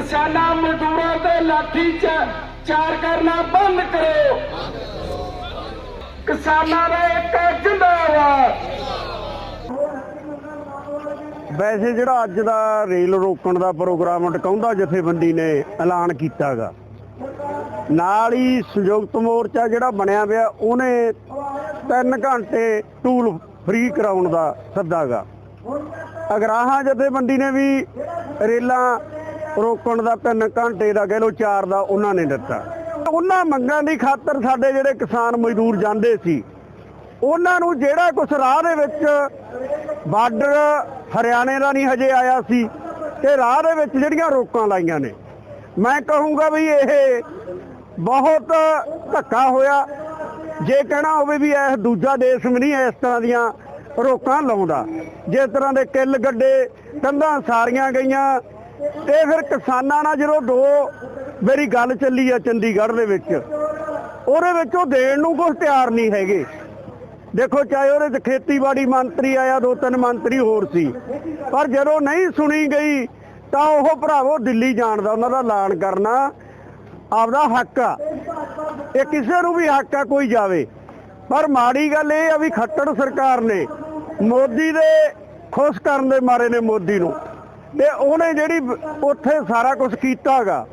ਕਿਸਾਨਾਂ ਮਜ਼ਦੂਰਾਂ ਤੇ ਲਾਠੀ ਚ ਚਾਰ ਕਰਨਾ ਬੰਦ ਕਰੋ। ਕਿਸਾਨਾਂ ਦਾ ਇੱਕ ਜਿੰਦਾਬਾਦ। ਵੈਸੇ ਜਿਹੜਾ ਅੱਜ ਦਾ ਰੇਲ ਰੋਕਣ ਦਾ ਪ੍ਰੋਗਰਾਮ ਟਕਾਉਂਦਾ ਜਥੇਬੰਦੀ ਨੇ ਐਲਾਨ ਕੀਤਾਗਾ, ਨਾਲ ਹੀ ਸੰਯੁਕਤ ਮੋਰਚਾ ਜਿਹੜਾ ਬਣਿਆ ਪਿਆ, ਉਹਨੇ 3 ਘੰਟੇ ਟੂਲ ਫ੍ਰੀ ਕਰਾਉਣ ਦਾ ਸੱਦਾਗਾ। ਅਗਰਾਹਾਂ ਜਥੇਬੰਦੀ ਨੇ ਵੀ ਰੇਲਾਂ ਰੋਕਣ ਦਾ 3 ਘੰਟੇ ਦਾ ਕਹਿ ਲੋ 4 ਦਾ ਉਹਨਾਂ ਨੇ ਦਿੱਤਾ। ਉਹਨਾਂ ਮੰਗਾਂ ਦੀ ਖਾਤਰ ਸਾਡੇ ਜਿਹੜੇ ਕਿਸਾਨ ਮਜ਼ਦੂਰ ਜਾਂਦੇ ਸੀ, ਉਹਨਾਂ ਨੂੰ ਜਿਹੜਾ ਕੁਝ ਰਾਹ ਦੇ ਵਿੱਚ ਬਾਰਡਰ ਹਰਿਆਣੇ ਦਾ ਨਹੀਂ ਹਜੇ ਆਇਆ ਸੀ, ਤੇ ਰਾਹ ਦੇ ਵਿੱਚ ਜਿਹੜੀਆਂ ਰੋਕਾਂ ਲਾਈਆਂ ਨੇ। ਮੈਂ ਕਹੂੰਗਾ ਵੀ ਇਹ ਬਹੁਤ ਧੱਕਾ ਹੋਇਆ। ਜੇ ਕਹਿਣਾ ਹੋਵੇ ਵੀ ਇਹ ਦੂਜਾ ਦੇਸ਼ ਵੀ ਨਹੀਂ ਇਸ ਤਰ੍ਹਾਂ ਦੀਆਂ ਰੋਕਾਂ ਲਾਉਂਦਾ। ਜਿਸ ਤਰ੍ਹਾਂ ਦੇ ਕਿੱਲ ਗੱਡੇ, ਕੰਧਾਂ ਸਾਰੀਆਂ ਗਈਆਂ ਤੇ ਫਿਰ ਕਿਸਾਨਾਂ ਨਾਲ ਜਦੋਂ ਦੋ ਮੇਰੀ ਗੱਲ ਚੱਲੀ ਆ ਚੰਡੀਗੜ੍ਹ ਦੇ ਵਿੱਚ, ਉਹਦੇ ਵਿੱਚ ਉਹ ਦੇਣ ਨੂੰ ਕੁਝ ਤਿਆਰ ਨਹੀਂ ਹੈਗੇ। ਦੇਖੋ, ਚਾਹੇ ਉਹਦੇ ਚ ਖੇਤੀਬਾੜੀ ਮੰਤਰੀ ਆਇਆ, ਦੋ ਤਿੰਨ ਮੰਤਰੀ ਹੋਰ ਸੀ, ਪਰ ਜਦੋਂ ਨਹੀਂ ਸੁਣੀ ਗਈ, ਤਾਂ ਉਹ ਭਰਾਵੋ ਦਿੱਲੀ ਜਾਣ ਦਾ ਉਹਨਾਂ ਦਾ ਐਲਾਨ ਕਰਨਾ ਆਪਦਾ ਹੱਕ ਆ। ਇਹ ਕਿਸੇ ਨੂੰ ਵੀ ਹੱਕ ਆ ਕੋਈ ਜਾਵੇ। ਪਰ ਮਾੜੀ ਗੱਲ ਇਹ ਆ ਵੀ ਖੱਟੜ ਸਰਕਾਰ ਨੇ ਮੋਦੀ ਦੇ ਖੁਸ਼ ਕਰਨ ਦੇ ਮਾਰੇ ਨੇ ਮੋਦੀ ਨੂੰ। ਤੇ ਉਹਨੇ ਜਿਹੜੀ ਉੱਥੇ ਸਾਰਾ ਕੁਝ ਕੀਤਾਗਾ,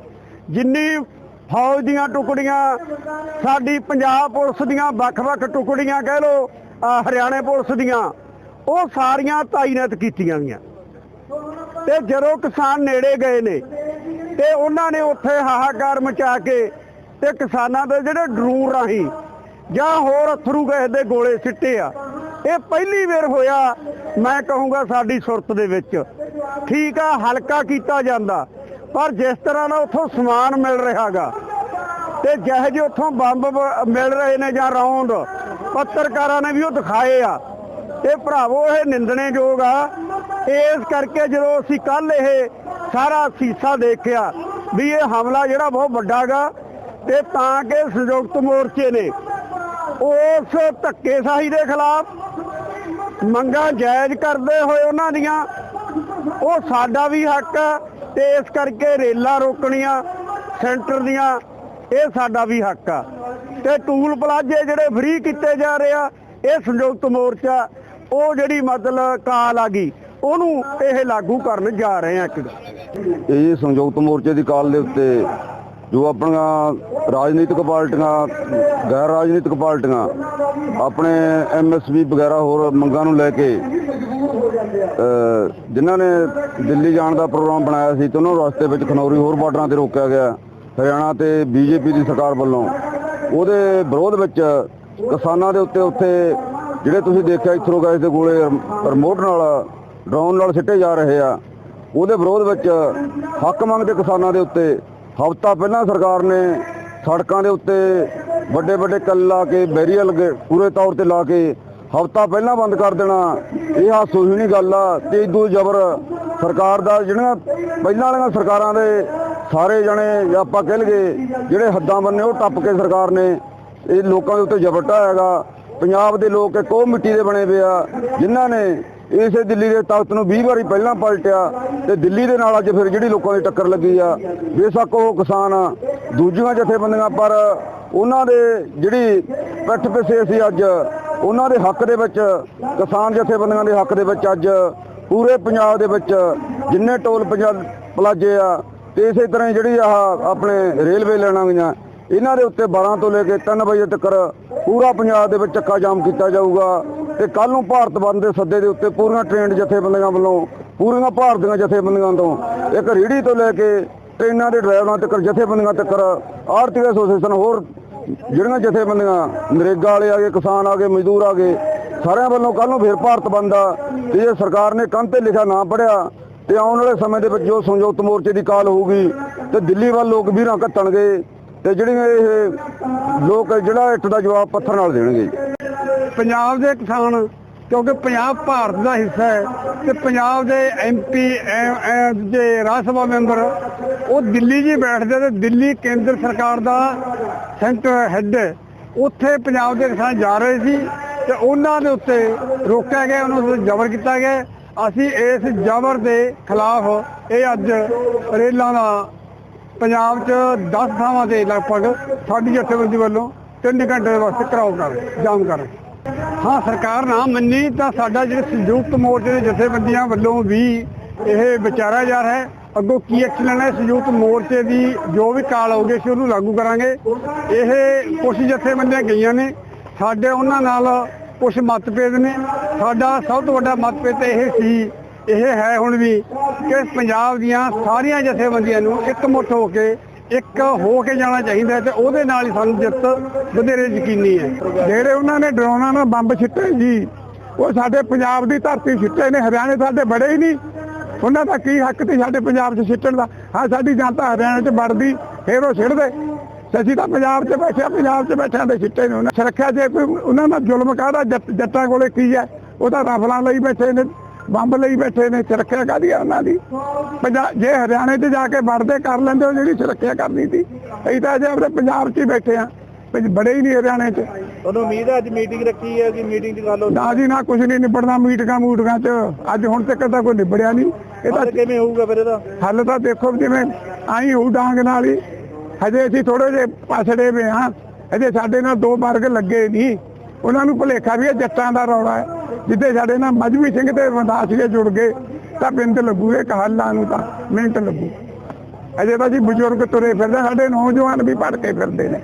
ਜਿੰਨੀ ਫੌਜ ਦੀਆਂ ਟੁਕੜੀਆਂ, ਸਾਡੀ ਪੰਜਾਬ ਪੁਲਿਸ ਦੀਆਂ ਵੱਖ-ਵੱਖ ਟੁਕੜੀਆਂ ਕਹਿ ਲੋ ਹਰਿਆਣੇ ਪੁਲਿਸ ਦੀਆਂ, ਉਹ ਸਾਰੀਆਂ ਤਾਇਨਾਤ ਕੀਤੀਆਂ ਗਈਆਂ। ਤੇ ਜਦੋਂ ਕਿਸਾਨ ਨੇੜੇ ਗਏ ਨੇ, ਤੇ ਉਹਨਾਂ ਨੇ ਉੱਥੇ ਹਾਹਾਕਾਰ ਮਚਾ ਕੇ ਤੇ ਕਿਸਾਨਾਂ ਦੇ ਜਿਹੜੇ ਡਰੂਰ ਰਾਹੀਂ ਜਾਂ ਹੋਰ ਅਥਰੂ ਗੈਸ ਦੇ ਗੋਲੇ ਸਿੱਟੇ ਆ ਇਹ ਪਹਿਲੀ ਵਾਰ ਹੋਇਆ, ਮੈਂ ਕਹੂੰਗਾ ਸਾਡੀ ਸੁਰਤ ਦੇ ਵਿੱਚ। ਠੀਕ ਆ, ਹਲਕਾ ਕੀਤਾ ਜਾਂਦਾ, ਪਰ ਜਿਸ ਤਰ੍ਹਾਂ ਨਾਲ ਉੱਥੋਂ ਸਮਾਨ ਮਿਲ ਰਿਹਾਗਾ, ਤੇ ਜਿਹੇ ਜਿਹੇ ਉੱਥੋਂ ਬੰਬ ਮਿਲ ਰਹੇ ਨੇ ਜਾਂ ਰੌਂਦ, ਪੱਤਰਕਾਰਾਂ ਨੇ ਵੀ ਉਹ ਦਿਖਾਏ ਆ। ਤੇ ਭਰਾਵੋ, ਇਹ ਨਿੰਦਣੇਯੋਗ ਆ। ਇਸ ਕਰਕੇ ਜਦੋਂ ਅਸੀਂ ਕੱਲ ਇਹ ਸਾਰਾ ਸੀਸਾ ਦੇਖਿਆ ਵੀ ਇਹ ਹਮਲਾ ਜਿਹੜਾ ਬਹੁਤ ਵੱਡਾਗਾ ਤੇ ਤਾਂ ਕਿ ਸੰਯੁਕਤ ਮੋਰਚੇ ਨੇ ਉਸ ਧੱਕੇਸ਼ਾਹੀ ਦੇ ਖਿਲਾਫ ਮੰਗਾਂ ਜਾਇਜ਼ ਕਰਦੇ ਹੋਏ ਉਹਨਾਂ ਦੀਆਂ। ਉਹ ਸਾਡਾ ਵੀ ਹੱਕ ਆ ਤੇ ਇਸ ਕਰਕੇ ਰੇਲਾਂ ਰੋਕਣੀਆਂ, ਸੈਂਟਰ ਦੀਆਂ, ਇਹ ਸਾਡਾ ਵੀ ਹੱਕ ਆ। ਤੇ ਟੂਲ ਪਲਾਜੇ ਜਿਹੜੇ ਫ੍ਰੀ ਕੀਤੇ ਜਾ ਰਹੇ ਆ, ਇਹ ਸੰਯੁਕਤ ਮੋਰਚਾ, ਉਹ ਜਿਹੜੀ ਮਤਲਬ ਕਾਲ ਆ ਗਈ, ਉਹਨੂੰ ਇਹ ਲਾਗੂ ਕਰਨ ਜਾ ਰਹੇ ਆ ਇੱਕ। ਇਹ ਸੰਯੁਕਤ ਮੋਰਚੇ ਦੀ ਕਾਲ ਦੇ ਉੱਤੇ ਜੋ ਆਪਣੀਆਂ ਰਾਜਨੀਤਿਕ ਪਾਰਟੀਆਂ, ਗੈਰ ਰਾਜਨੀਤਿਕ ਪਾਰਟੀਆਂ, ਆਪਣੇ ਐਮਐਸਪੀ ਵਗੈਰਾ ਹੋਰ ਮੰਗਾਂ ਨੂੰ ਲੈ ਕੇ ਜਿਨ੍ਹਾਂ ਨੇ ਦਿੱਲੀ ਜਾਣ ਦਾ ਪ੍ਰੋਗਰਾਮ ਬਣਾਇਆ ਸੀ ਤੇ ਉਹਨਾਂ ਨੂੰ ਰਸਤੇ ਵਿੱਚ ਖਨੌਰੀ ਹੋਰ ਬਾਰਡਰਾਂ ਤੇ ਰੋਕਿਆ ਗਿਆ, ਹਰਿਆਣਾ ਤੇ ਬੀਜੇਪੀ ਦੀ ਸਰਕਾਰ ਵੱਲੋਂ। ਉਹਦੇ ਵਿਰੋਧ ਵਿੱਚ ਕਿਸਾਨਾਂ ਦੇ ਉੱਤੇ ਉੱਥੇ, ਜਿਹੜੇ ਤੁਸੀਂ ਦੇਖਿਆ ਇਥਰੋ ਗੈਸ ਦੇ ਗੋਲੇ ਰਿਮੋਟ ਨਾਲ, ਡਰੋਨ ਨਾਲ ਸਿੱਟੇ ਜਾ ਰਹੇ ਆ, ਉਹਦੇ ਵਿਰੋਧ ਵਿੱਚ ਹੱਕ ਮੰਗਦੇ ਕਿਸਾਨਾਂ ਦੇ ਉੱਤੇ ਹਫ਼ਤਾ ਪਹਿਲਾਂ ਸਰਕਾਰ ਨੇ ਸੜਕਾਂ ਦੇ ਉੱਤੇ ਵੱਡੇ ਵੱਡੇ ਕੱਲ ਲਾ ਕੇ, ਬੈਰੀਅਰ ਗੇ- ਪੂਰੇ ਤੌਰ ਤੇ ਲਾ ਕੇ ਹਫ਼ਤਾ ਪਹਿਲਾਂ ਬੰਦ ਕਰ ਦੇਣਾ, ਇਹ ਹਾਸੋਹੀਣੀ ਗੱਲ ਆ, ਤੇ ਇਦੋਂ ਜ਼ਬਰ ਸਰਕਾਰ ਦਾ ਜਿਹੜੀਆਂ ਪਹਿਲਾਂ ਵਾਲੀਆਂ ਸਰਕਾਰਾਂ ਦੇ ਸਾਰੇ ਜਣੇ ਆਪਾਂ ਕਹਿ ਲਈਏ, ਜਿਹੜੇ ਹੱਦਾਂ ਬੰਨੇ ਉਹ ਟੱਪ ਕੇ ਸਰਕਾਰ ਨੇ ਇਹ ਲੋਕਾਂ ਦੇ ਉੱਤੇ ਜ਼ਬਰ ਢਾਇਆਗਾ ਪੰਜਾਬ ਦੇ ਲੋਕ ਇੱਕ ਉਹ ਮਿੱਟੀ ਦੇ ਬਣੇ ਪਏ ਆ, ਜਿਨ੍ਹਾਂ ਨੇ ਇਸੇ ਦਿੱਲੀ ਦੇ ਤਾਕਤ ਨੂੰ 20 ਵਾਰੀ ਪਹਿਲਾਂ ਪਲਟਿਆ ਤੇ ਦਿੱਲੀ ਦੇ ਨਾਲ ਅੱਜ ਫਿਰ ਜਿਹੜੀ ਲੋਕਾਂ ਦੀ ਟੱਕਰ ਲੱਗੀ ਆ, ਬੇਸ਼ੱਕ ਉਹ ਕਿਸਾਨ ਦੂਜੀਆਂ ਜਥੇਬੰਦੀਆਂ, ਪਰ ਉਹਨਾਂ ਦੇ ਜਿਹੜੀ ਪਿੱਠ ਪਿੱਛੇ ਅਸੀਂ ਅੱਜ, ਉਹਨਾਂ ਦੇ ਹੱਕ ਦੇ ਵਿੱਚ, ਕਿਸਾਨ ਜਥੇਬੰਦੀਆਂ ਦੇ ਹੱਕ ਦੇ ਵਿੱਚ ਅੱਜ ਪੂਰੇ ਪੰਜਾਬ ਦੇ ਵਿੱਚ ਜਿੰਨੇ ਟੋਲ ਪੰਜਾਬ ਪਲਾਜੇ ਆ, ਤੇ ਇਸੇ ਤਰ੍ਹਾਂ ਹੀ ਜਿਹੜੀ ਆਹ ਆਪਣੇ ਰੇਲਵੇ ਲੈਣਾਂ ਗਈਆਂ ਇਹਨਾਂ ਦੇ ਉੱਤੇ 12 ਤੋਂ ਲੈ ਕੇ 3 ਵਜੇ ਤੱਕ ਪੂਰਾ ਪੰਜਾਬ ਦੇ ਵਿੱਚ ਚੱਕਾ ਜਾਮ ਕੀਤਾ ਜਾਊਗਾ ਤੇ ਕੱਲ ਨੂੰ ਭਾਰਤ ਬੰਦ ਦੇ ਸੱਦੇ ਦੇ ਉੱਤੇ ਪੂਰੀਆਂ ਟ੍ਰੇਨਡ ਜਥੇਬੰਦੀਆਂ ਵੱਲੋਂ, ਪੂਰੀਆਂ ਭਾਰਤ ਦੀਆਂ ਜਥੇਬੰਦੀਆਂ ਤੋਂ ਇੱਕ ਰੀੜੀ ਤੋਂ ਲੈ ਕੇ ਟ੍ਰੇਨਾਂ ਦੇ ਡਰਾਈਵਰਾਂ ਤੱਕ ਜਥੇਬੰਦੀਆਂ ਤੱਕ ਆਰਥਿਕ ਐਸੋਸੀਏਸ਼ਨ ਹੋਰ ਜਿਹੜੀਆਂ ਜਥੇਬੰਦੀਆਂ, ਨਰੇਗਾ ਵਾਲੇ ਆ ਗਏ, ਕਿਸਾਨ ਆ ਗਏ, ਮਜ਼ਦੂਰ ਆ ਗਏ, ਸਾਰਿਆਂ ਵੱਲੋਂ ਕੱਲ ਨੂੰ ਫਿਰ ਭਾਰਤ ਬੰਦ ਆ ਤੇ ਜੇ ਸਰਕਾਰ ਨੇ ਕੰਧ ਤੇ ਲਿਖਿਆ ਨਾ ਪੜਿਆ ਤੇ ਆਉਣ ਵਾਲੇ ਸਮੇਂ ਦੇ ਵਿੱਚ ਜੋ ਸੰਯੁਕਤ ਮੋਰਚੇ ਦੀ ਕਾਲ ਹੋਊਗੀ ਤੇ ਦਿੱਲੀ ਵੱਲ ਲੋਕ ਵੀਰਾਂ ਘੱਟਣਗੇ। ਤੇ ਜਿਹੜੀਆਂ ਇਹ ਲੋਕ ਜਿਹੜਾ ਇੱਟ ਦਾ ਜਵਾਬ ਪੱਥਰ ਨਾਲ ਦੇਣਗੇ ਪੰਜਾਬ ਦੇ ਕਿਸਾਨ, ਕਿਉਂਕਿ ਪੰਜਾਬ ਭਾਰਤ ਦਾ ਹਿੱਸਾ ਹੈ ਤੇ ਪੰਜਾਬ ਦੇ ਐਮਪੀ ਦੇ ਰਾਜ ਸਭਾ ਮੈਂਬਰ, ਉਹ ਦਿੱਲੀ ਜੀ ਬੈਠਦੇ ਤੇ ਦਿੱਲੀ ਕੇਂਦਰ ਸਰਕਾਰ ਦਾ ਸੈਂਟਰ ਹੈੱਡ ਉੱਥੇ ਪੰਜਾਬ ਦੇ ਕਿਸਾਨ ਜਾ ਰਹੇ ਸੀ ਤੇ ਉਹਨਾਂ ਦੇ ਉੱਤੇ ਰੋਕਿਆ ਗਿਆ, ਉਹਨਾਂ ਉੱਤੇ ਜ਼ਬਰ ਕੀਤਾ ਗਿਆ। ਅਸੀਂ ਇਸ ਜ਼ਬਰ ਦੇ ਖਿਲਾਫ ਇਹ ਅੱਜ ਰੇਲਾਂ ਦਾ ਪੰਜਾਬ 'ਚ 10 ਥਾਵਾਂ ਤੇ ਲਗਭਗ ਸਾਡੀ ਜਥੇਬੰਦੀ ਵੱਲੋਂ 3 ਘੰਟੇ ਦੇ ਵਾਸਤੇ ਕਰਾਓ ਕਰ, ਜਾਮ ਕਰ। ਹਾਂ, ਸਰਕਾਰ ਨਾ ਮੰਨੀ ਤਾਂ ਸਾਡਾ ਜਿਹੜੇ ਸੰਯੁਕਤ ਮੋਰਚੇ ਦੇ ਜਥੇਬੰਦੀਆਂ ਵੱਲੋਂ ਵੀ ਇਹ ਵਿਚਾਰਿਆ ਜਾ ਰਿਹਾ ਹੈ। ਅੱਗੋਂ ਕੀ ਐਕਸ਼ਨ ਲੈਣਾ ਸੰਯੁਕਤ ਮੋਰਚੇ ਦੀ ਜੋ ਵੀ ਕਾਲ ਆਉਗੀ ਸੀ ਉਹਨੂੰ ਲਾਗੂ ਕਰਾਂਗੇ। ਇਹ ਕੁਛ ਜਥੇਬੰਦੀਆਂ ਗਈਆਂ ਨੇ। ਸਾਡੇ ਉਹਨਾਂ ਨਾਲ ਕੁਝ ਮਤਭੇਦ ਨੇ। ਸਾਡਾ ਸਭ ਤੋਂ ਵੱਡਾ ਮਤਭੇਦ ਇਹ ਸੀ ਇਹ ਹੈ ਹੁਣ ਵੀ ਕਿ ਪੰਜਾਬ ਦੀਆਂ ਸਾਰੀਆਂ ਜਥੇਬੰਦੀਆਂ ਨੂੰ ਇਕਮੁੱਠ ਹੋ ਕੇ, ਇੱਕ ਹੋ ਕੇ ਜਾਣਾ ਚਾਹੀਦਾ ਤੇ ਉਹਦੇ ਨਾਲ ਹੀ ਸਾਨੂੰ ਜਿੱਤ ਵਧੇਰੇ ਯਕੀਨੀ ਹੈ। ਜਿਹੜੇ ਉਹਨਾਂ ਨੇ ਡਰੋਨਾਂ ਨਾਲ ਬੰਬ ਛਿੱਟੇ ਜੀ ਉਹ ਸਾਡੇ ਪੰਜਾਬ ਦੀ ਧਰਤੀ ਛਿੱਟੇ ਨੇ, ਹਰਿਆਣੇ ਸਾਡੇ ਬੜੇ ਹੀ ਨਹੀਂ। ਉਹਨਾਂ ਦਾ ਕੀ ਹੱਕ ਤੇ ਸਾਡੇ ਪੰਜਾਬ 'ਚ ਛਿੱਟਣ ਦਾ? ਹਾਂ, ਸਾਡੀ ਜਨਤਾ ਹਰਿਆਣੇ 'ਚ ਵੜਦੀ, ਫੇਰ ਉਹ ਛਿੱਟਦੇ ਅਸੀਂ ਤਾਂ ਪੰਜਾਬ 'ਚ ਬੈਠਿਆ ਪੰਜਾਬ 'ਚ ਬੈਠਿਆਂ ਦੇ ਛਿੱਟੇ ਨੇ ਉਹਨਾਂ। ਸੁਰੱਖਿਆ ਜੇ ਕੋਈ, ਉਹਨਾਂ ਦਾ ਜ਼ੁਲਮ ਕਾਹਦਾ? ਜੱਟ- ਜੱਟਾਂ ਕੋਲੇ ਕੀ ਹੈ? ਉਹ ਤਾਂ ਰਫਲਾਂ ਲਈ ਬੈਠੇ ਨੇ। ਬੰਬ ਲਈ ਬੈਠੇ ਨੇ ਸੁਰੱਖਿਆ ਕਾਹਦੀ ਆ ਉਹਨਾਂ ਦੀ? ਪੰਜਾ- ਜੇ ਹਰਿਆਣੇ 'ਚ ਜਾ ਕੇ ਵੜਦੇ ਕਰ ਲੈਂਦੇ ਉਹ ਜਿਹੜੀ ਸੁਰੱਖਿਆ ਕਰਨੀ ਸੀ ਅਸੀਂ ਤਾਂ ਅਜੇ ਆਪਣੇ ਪੰਜਾਬ 'ਚ ਹੀ ਬੈਠੇ ਆ ਬੜੇ ਹੀ ਨਹੀਂ ਹਰਿਆਣੇ 'ਚ। ਤੁਹਾਨੂੰ ਉਮੀਦ ਹੈ ਅੱਜ ਮੀਟਿੰਗ ਰੱਖੀ ਹੈ ਕਿ ਮੀਟਿੰਗ ਦੀ ਗੱਲ ਹੋ ਨਾ ਜੀ ਨਾ ਕੁਝ ਨਹੀਂ ਨਿਬੜਨਾ ਮੀਟਿੰਗਾਂ ਮੂਟਿੰਗਾਂ 'ਚ ਅੱਜ ਹੁਣ ਤੱਕ ਤਾਂ ਕੋਈ ਨਿਬੜਿਆ ਨਹੀਂ। ਇਹ ਤਾਂ ਕਿਵੇਂ ਹੋਊਗਾ ਫਿਰ ਇਹਦਾ? ਹੱਲ ਤਾਂ ਦੇਖੋ ਜਿਵੇਂ ਆਈ ਹੋਊ ਡਾਂਗ ਨਾਲ ਹੀ ਹਜੇ ਅਸੀਂ ਥੋੜੇ ਜਿਹੇ ਪਾਛੜੇ ਵੇ ਹਾਂ ਹਜੇ ਸਾਡੇ ਨਾਲ ਦੋ ਵਰਗ ਲੱਗੇ ਨਹੀਂ ਉਹਨਾਂ ਨੂੰ ਭੁਲੇਖਾ ਵੀ ਜੱਟਾਂ ਦਾ ਰੌਲਾ ਹੈ। ਜਿੱਥੇ ਸਾਡੇ ਨਾਲ ਮਜਬੀ ਸਿੰਘ ਤੇ ਰਮਦਾਸੀਏ ਜੁੜ ਗਏ, ਤਾਂ ਬਿੰਦ ਲੱਗੂਗੇ ਇਹ ਨੂੰ ਤਾਂ ਮਿੰਟ ਲੱਗੂ। ਅਜੇ ਤਾਂ ਜੀ ਬਜ਼ੁਰਗ ਤੁਰੇ ਫਿਰਦੇ ਸਾਡੇ ਨੌਜਵਾਨ ਵੀ ਪੜ ਕੇ ਫਿਰਦੇ ਨੇ।